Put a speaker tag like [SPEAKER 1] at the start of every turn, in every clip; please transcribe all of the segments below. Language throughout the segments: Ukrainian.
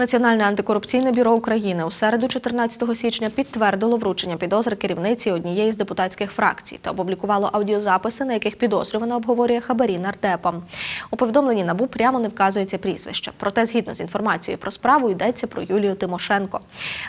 [SPEAKER 1] Національне антикорупційне бюро України у середу, 14 січня, підтвердило вручення підозри керівниці однієї з депутатських фракцій та опублікувало аудіозаписи, на яких підозрювана обговорює хабарі нардепам. У повідомленні НАБУ прямо не вказується прізвище. Проте, згідно з інформацією про справу, йдеться про Юлію Тимошенко.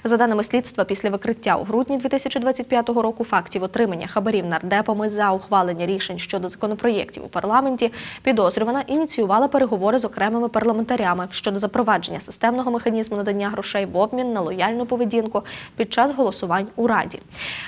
[SPEAKER 1] За даними слідства, після викриття у грудні 2025 року фактів отримання хабарів нардепами за ухвалення рішень щодо законопроєктів у парламенті, підозрювана ініціювала переговори з окремими парламентарями щодо запровадження системного механізму надання грошей в обмін на лояльну поведінку під час голосувань у Раді.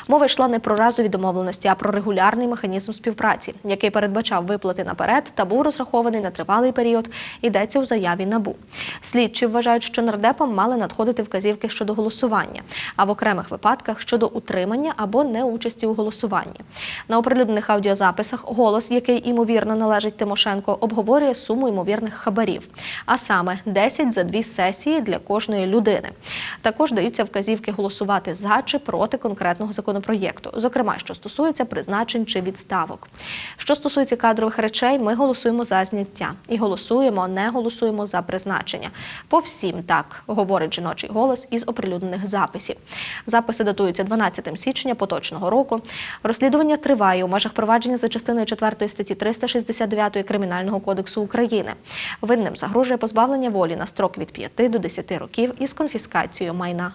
[SPEAKER 1] Мова йшла не про разові домовленості, а про регулярний механізм співпраці, який передбачав виплати наперед та був розрахований на тривалий період. Йдеться у заяві НАБУ. Слідчі вважають, що нардепам мали надходити вказівки щодо голосування, а в окремих випадках щодо утримання або неучасті у голосуванні. На оприлюднених аудіозаписах голос, який імовірно належить Тимошенко, обговорює суму ймовірних хабарів, а саме 10 за дві сесії для кожної людини. Також даються вказівки голосувати за чи проти конкретного законопроєкту, зокрема, що стосується призначень чи відставок. Що стосується кадрових речей, ми голосуємо за зняття і голосуємо, не голосуємо за призначення. По всім так говорить жіночий голос із оприлюднених записів. Записи датуються 12 січня поточного року. Розслідування триває у межах провадження за частиною 4 статті 369 Кримінального кодексу України. Винним загрожує позбавлення волі на строк від 5 до 10 років із конфіскацією майна.